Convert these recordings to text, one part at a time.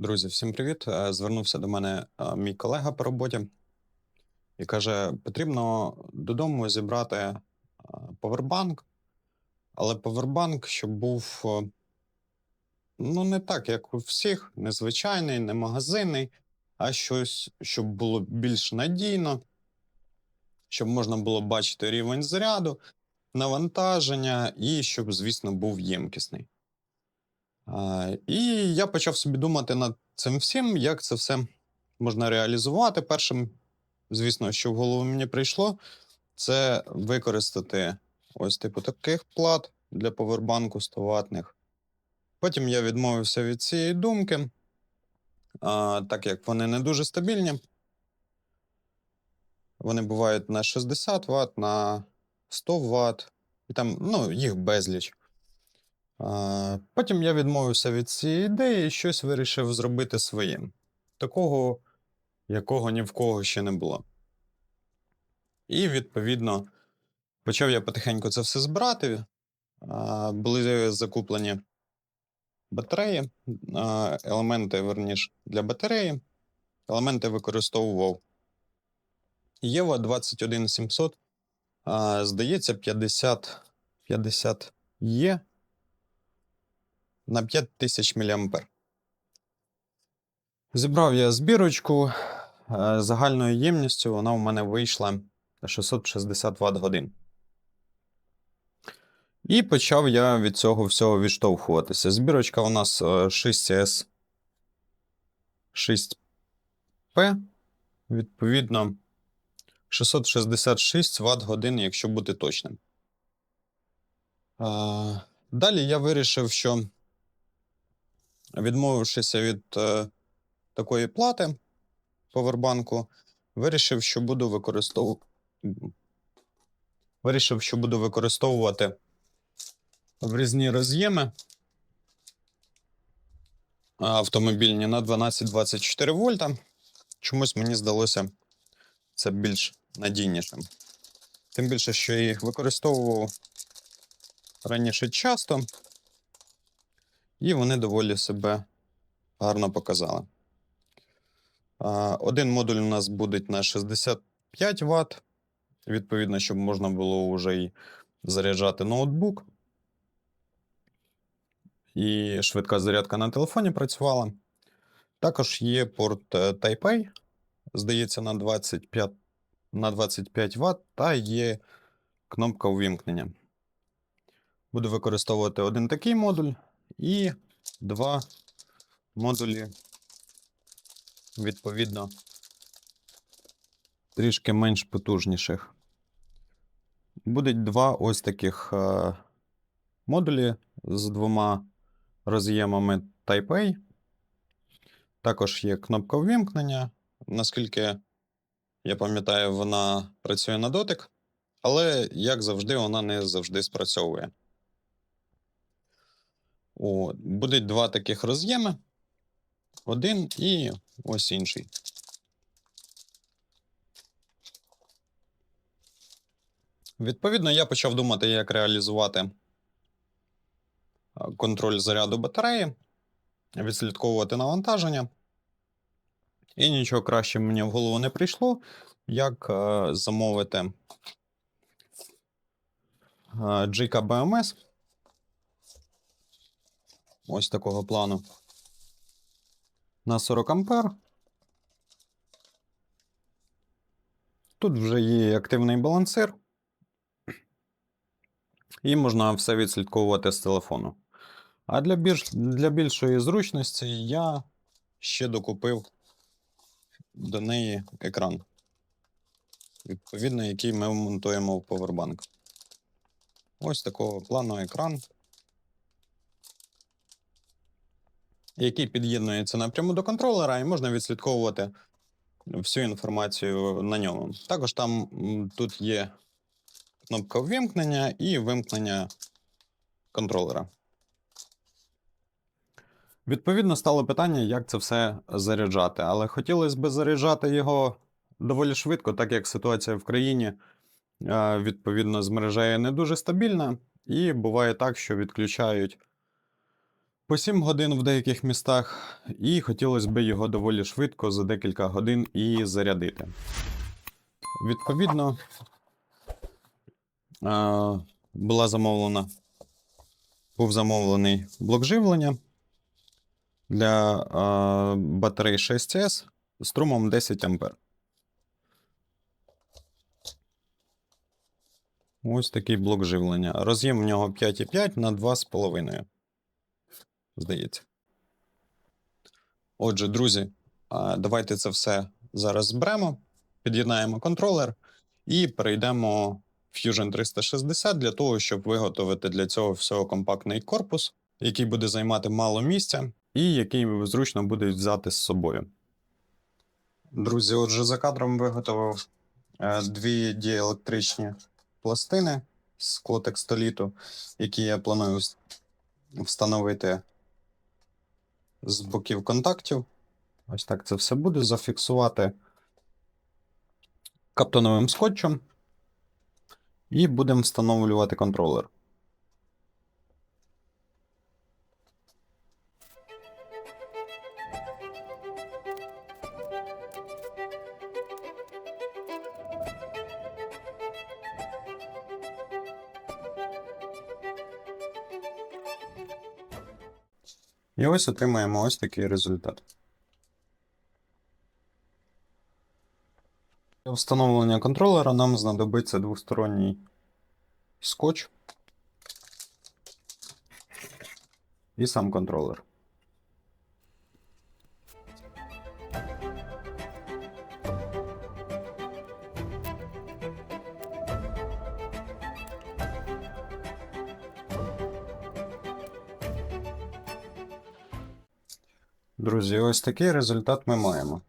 Друзі, всім привіт! Е, Звернувся до мене е, мій колега по роботі і каже: потрібно додому зібрати е, повербанк, але повербанк, щоб був ну, не так, як у всіх, не звичайний, не магазинний, а щось, щоб було більш надійно, щоб можна було бачити рівень заряду, навантаження і щоб, звісно, був ємкісний. І я почав собі думати над цим всім, як це все можна реалізувати. Першим, звісно, що в голову мені прийшло, це використати ось типу таких плат для повербанку 100 ватних. Потім я відмовився від цієї думки, так як вони не дуже стабільні. Вони бувають на 60 Вт, на 100 Вт, і там ну, їх безліч. Потім я відмовився від цієї ідеї і щось вирішив зробити своїм. Такого, якого ні в кого ще не було. І, відповідно, почав я потихеньку це все збирати. Були закуплені батареї, елементи, верніш, для батареї. Елементи використовував Єва 21700. А, Здається, 50, 50 є на 5000 мА. Зібрав я збірочку. е, Загальною ємністю вона у мене вийшла 660 Вт годин. І почав я від цього всього відштовхуватися. Збірочка у нас 6CS 6P. Відповідно, 666 Вт годин, якщо бути точним. Е, Далі я вирішив, що відмовившися від е, такої плати повербанку, вирішив, що буду використовувати. Вирішив, що буду використовувати врізні роз'єми автомобільні на 12-24 вольта. Чомусь мені здалося це більш надійнішим. Тим більше, що я їх використовував раніше часто, і вони доволі себе гарно показали. Один модуль у нас буде на 65 Вт. Відповідно, щоб можна було вже і заряджати ноутбук. І швидка зарядка на телефоні працювала. Також є порт е, Type-A, здається, на 25, на 25 Вт, та є кнопка увімкнення. Буду використовувати один такий модуль і два модулі, відповідно, трішки менш потужніших. Будуть два ось таких е, модулі з двома роз'ємами Type-A. Також є кнопка ввімкнення. Наскільки я пам'ятаю, вона працює на дотик, але, як завжди, вона не завжди спрацьовує. О, будуть два таких роз'єми. Один і ось інший. Відповідно, я почав думати, як реалізувати контроль заряду батареї, відслідковувати навантаження. І нічого краще мені в голову не прийшло, як е, замовити е, GK BMS. Ось такого плану. На 40 ампер. Тут вже є активний балансир. І можна все відслідковувати з телефону. А для більш, для більшої зручності я ще докупив до неї екран, відповідно, який ми монтуємо в повербанк. Ось такого плану екран, який під'єднується напряму до контролера, і можна відслідковувати всю інформацію на ньому. Також там тут є кнопка ввімкнення і вимкнення контролера. Відповідно, стало питання, як це все заряджати. Але хотілося б заряджати його доволі швидко, так як ситуація в країні е, відповідно з мережею не дуже стабільна, і буває так, що відключають по 7 годин в деяких містах, і хотілося б його доволі швидко за декілька годин і зарядити. Відповідно, була замовлена, був замовлений блок живлення для батарей 6S струмом 10 А. Ось такий блок живлення. Роз'єм в нього 5,5 на 2,5. Здається. Отже, друзі, давайте це все зараз зберемо, під'єднаємо контролер і перейдемо в Fusion 360 для того, щоб виготовити для цього всього компактний корпус, який буде займати мало місця і який зручно буде взяти з собою. Друзі, отже, за кадром виготовив е, дві діелектричні пластини з склотекстоліту, які я планую встановити з боків контактів. Ось так це все буде. Зафіксувати каптоновим скотчем. І будемо встановлювати контролер. І ось отримаємо ось такий результат. Для встановлення контролера нам знадобиться двосторонній скотч і сам контролер. Друзі, ось такий результат ми маємо.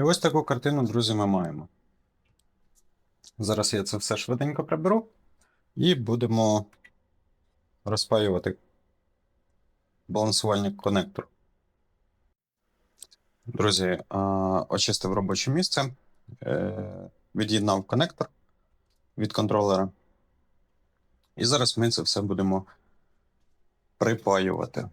І ось таку картину, друзі, ми маємо. Зараз я це все швиденько приберу і будемо розпаювати балансувальник конектор. Друзі, очистив робоче місце, е, від'єднав конектор від контролера. І зараз ми це все будемо припаювати.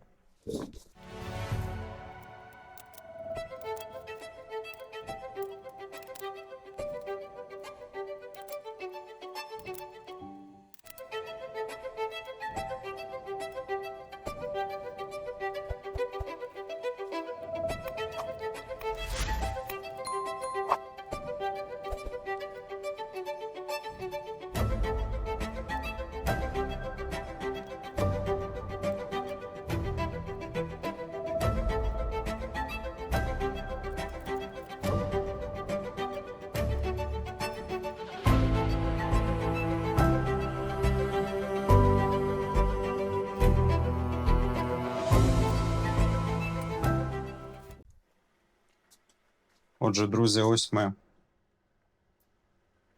Отже, друзі, ось ми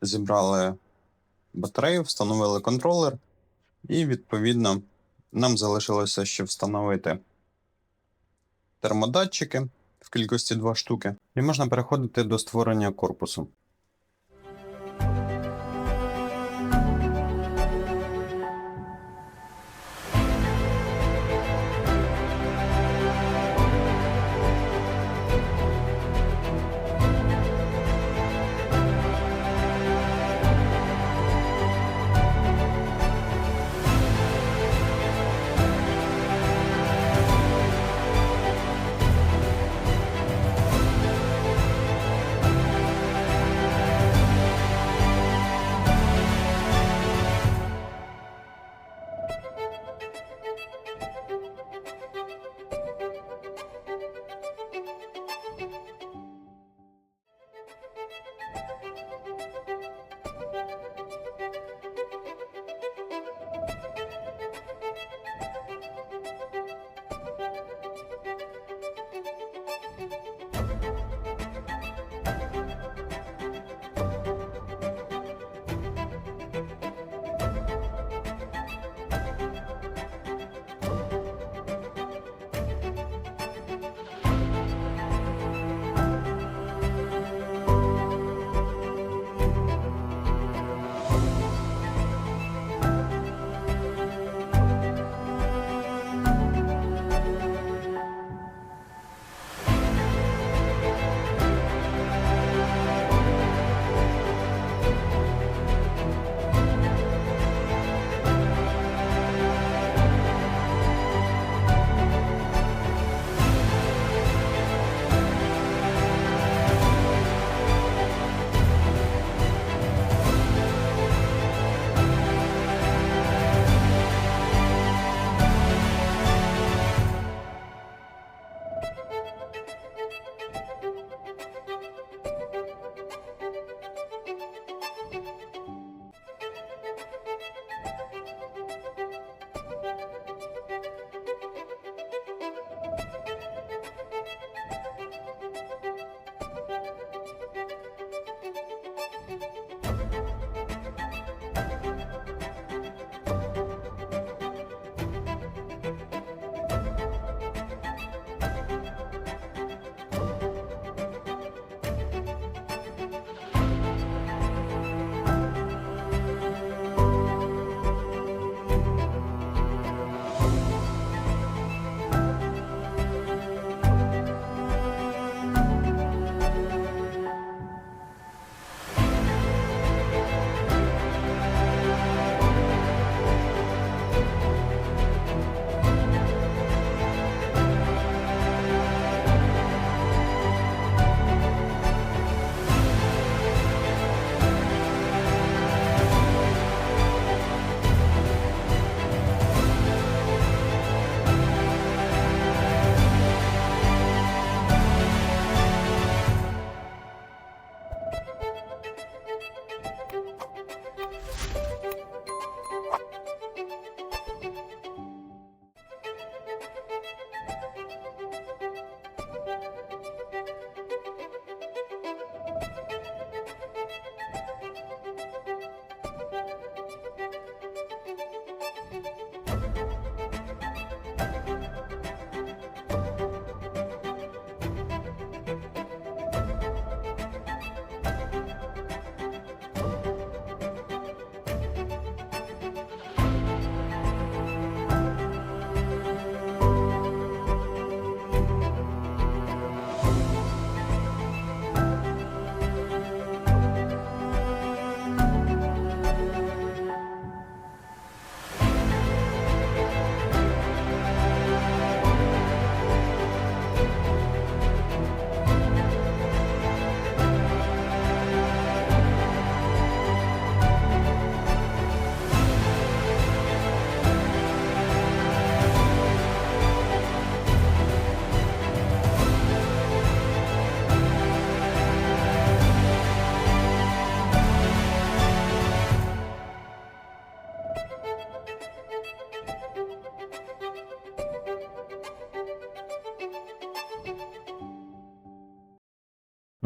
зібрали батарею, встановили контролер, і, відповідно, нам залишилося ще встановити термодатчики в кількості 2 штуки, і можна переходити до створення корпусу.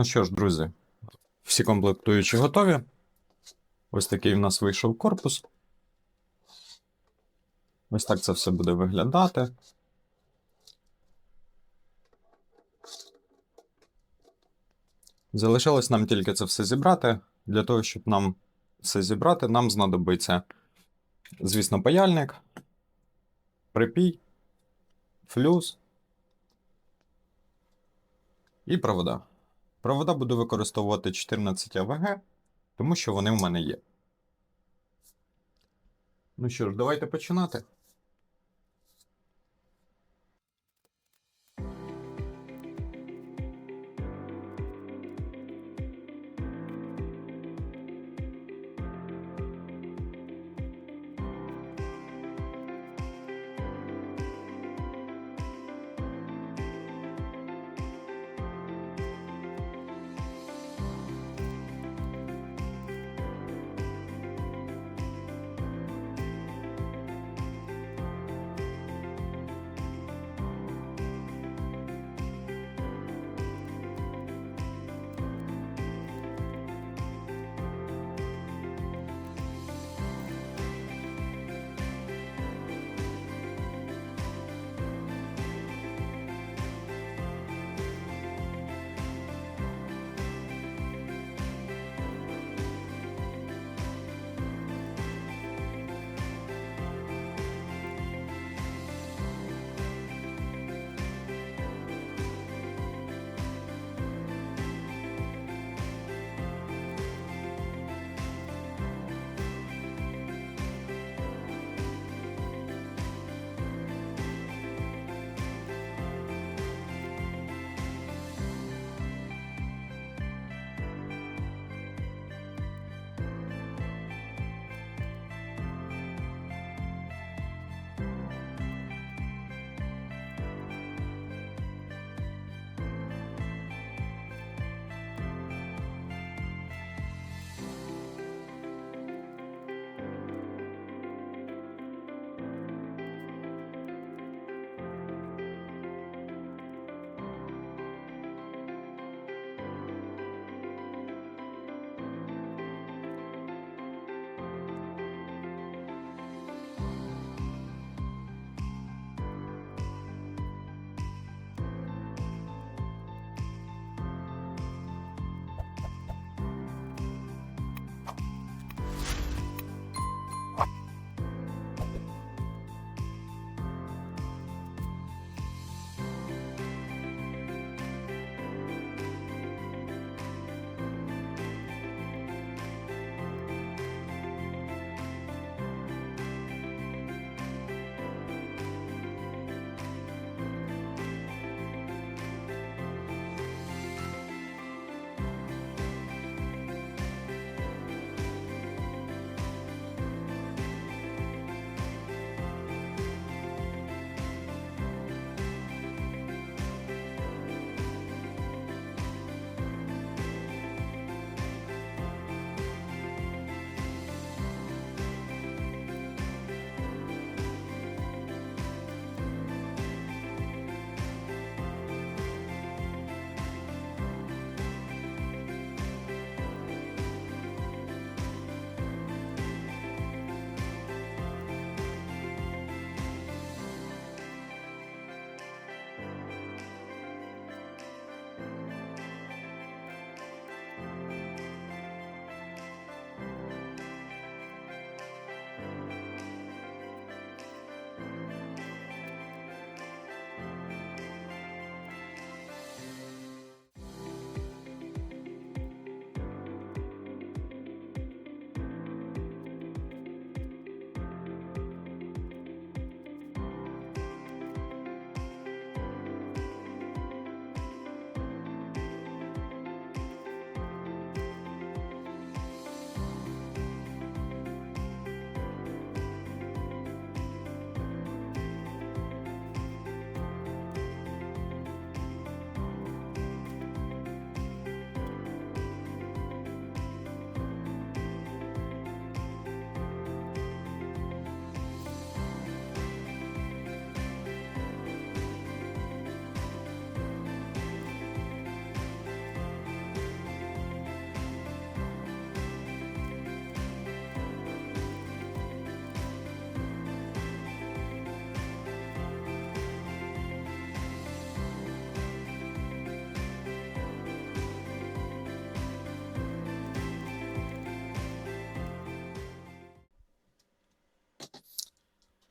Ну що ж, друзі, всі комплектуючі готові. Ось такий в нас вийшов корпус. Ось так це все буде виглядати. Залишилось нам тільки це все зібрати. Для того, щоб нам все зібрати, нам знадобиться, звісно, паяльник, припій, флюс і провода. Провода буду використовувати 14 АВГ, тому що вони в мене є. Ну що ж, давайте починати.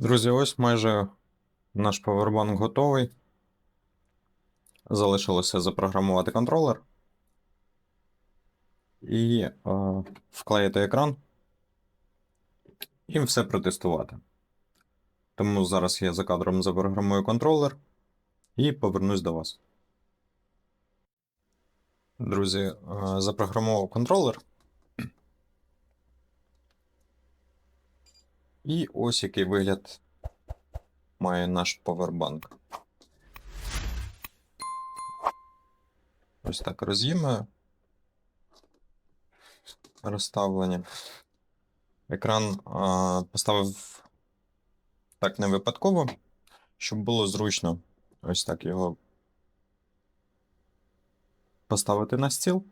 Друзі, ось майже наш павербанк готовий. Залишилося запрограмувати контролер і е, вклеїти екран і все протестувати. Тому зараз я за кадром запрограмую контролер і повернусь до вас. Друзі, е, запрограмував контролер. І ось який вигляд має наш повербанк. Ось так роз'єми розставлені. Екран а, поставив так не випадково, щоб було зручно ось так його поставити на стіл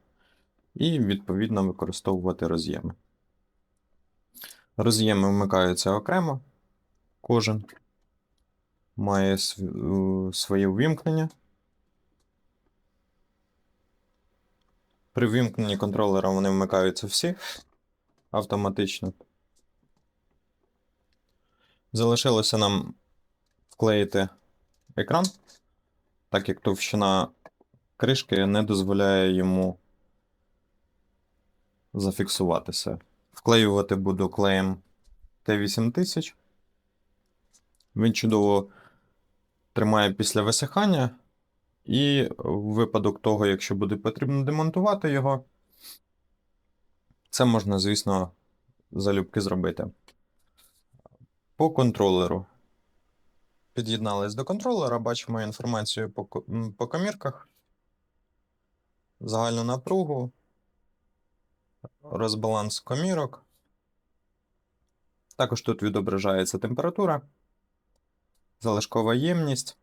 і, відповідно, використовувати роз'єми. Роз'єми вмикаються окремо. Кожен має е, своє ввімкнення. При ввімкненні контролера вони вмикаються всі автоматично. Залишилося нам вклеїти екран, так як товщина кришки не дозволяє йому зафіксуватися. Вклеювати буду клеєм Т8000. Він чудово тримає після висихання. І в випадок того, якщо буде потрібно демонтувати його, це можна, звісно, залюбки зробити. По контролеру. Під'єднались до контролера, бачимо інформацію по, по комірках, загальну напругу, розбаланс комірок. Також тут відображається температура, залишкова ємність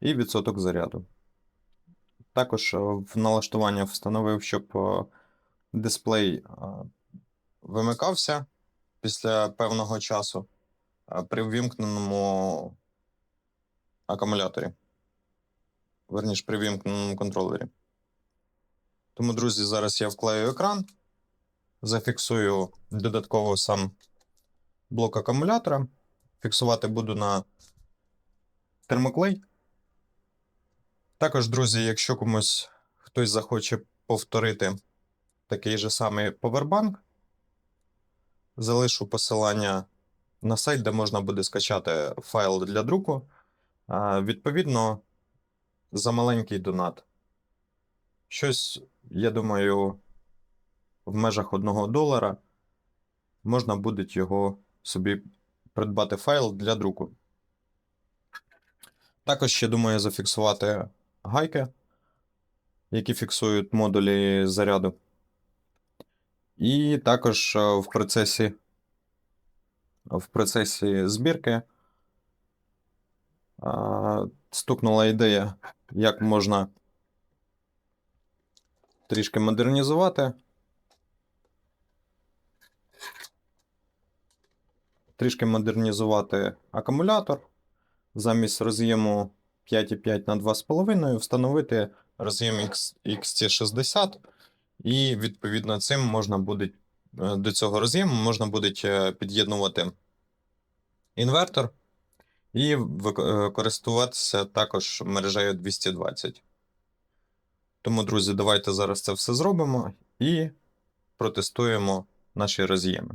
і відсоток заряду. Також е, в налаштування встановив, щоб е, дисплей е, вимикався після певного часу при ввімкненому акумуляторі. Верніше, при ввімкненому контролері. Тому, друзі, зараз я вклею екран, зафіксую додатково сам блок акумулятора. Фіксувати буду на термоклей. Також, друзі, якщо комусь хтось захоче повторити такий же самий повербанк, залишу посилання на сайт, де можна буде скачати файл для друку. Відповідно, за маленький донат. Щось, я думаю, в межах 1 долара можна буде його собі придбати файл для друку. Також ще думаю зафіксувати гайки, які фіксують модулі заряду. І також е, в процесі, в процесі збірки а, стукнула ідея, як можна трішки модернізувати. Трішки модернізувати акумулятор. Замість роз'єму 5,5 на 2,5 встановити роз'єм X- XT60, і відповідно цим можна буде е, до цього роз'єму можна буде е, під'єднувати інвертор і е, користуватися також мережею 220. Тому, друзі, давайте зараз це все зробимо і протестуємо наші роз'єми.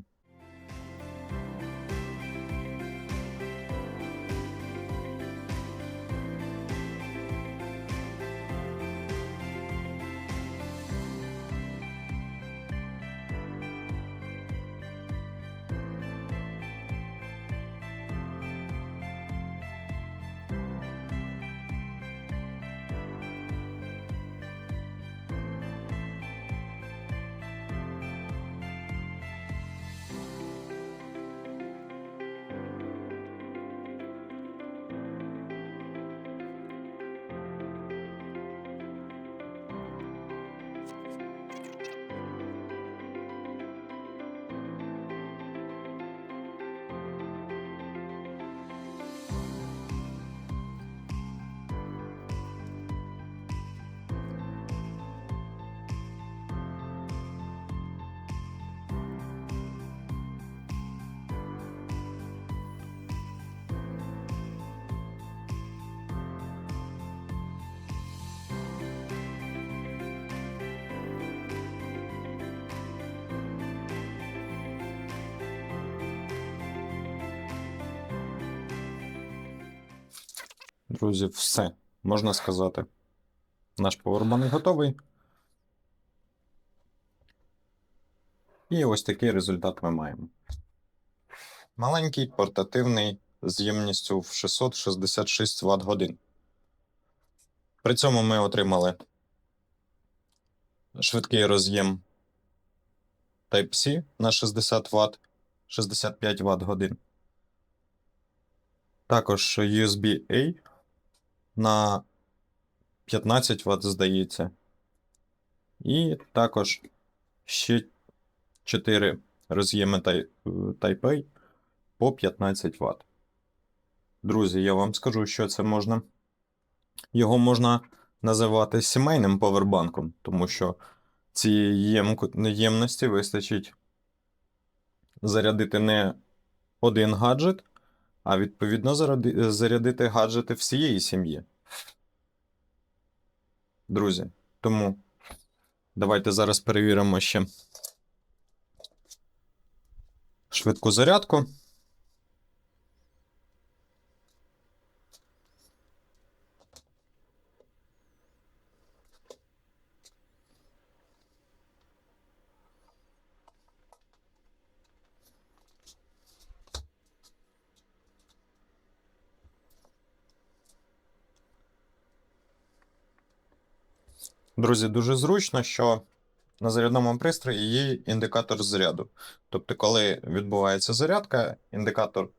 Друзі, все, можна сказати. Наш повербанк готовий. І ось такий результат ми маємо. Маленький, портативний, з ємністю в 666 Вт годин. При цьому ми отримали швидкий роз'єм Type-C на 60 Вт, 65 Вт годин. Також USB-A на 15 Вт, здається. І також ще 4 роз'єми Ty- Type-A по 15 Вт. Друзі, я вам скажу, що це можна. Його можна називати сімейним повербанком, тому що цієї ємку- ємності вистачить зарядити не один гаджет, а відповідно зарядити гаджети всієї сім'ї. Друзі, тому давайте зараз перевіримо ще швидку зарядку. Друзі, дуже зручно, що на зарядному пристрої є індикатор заряду. Тобто, коли відбувається зарядка, індикатор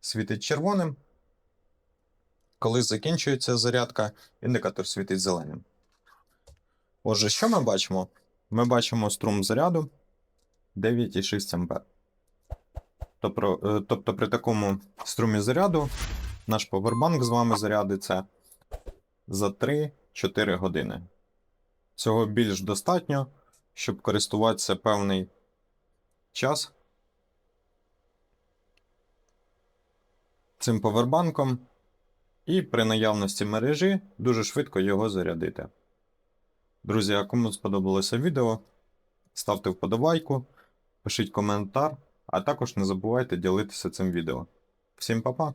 світить червоним. Коли закінчується зарядка, індикатор світить зеленим. Отже, що ми бачимо? Ми бачимо струм заряду 9,6 А. Е, тобто при такому струмі заряду наш повербанк з вами зарядиться за 3-4 години. Цього більш достатньо, щоб користуватися певний час цим повербанком і при наявності мережі дуже швидко його зарядити. Друзі, а кому сподобалося відео, ставте вподобайку, пишіть коментар, а також не забувайте ділитися цим відео. Всім па-па!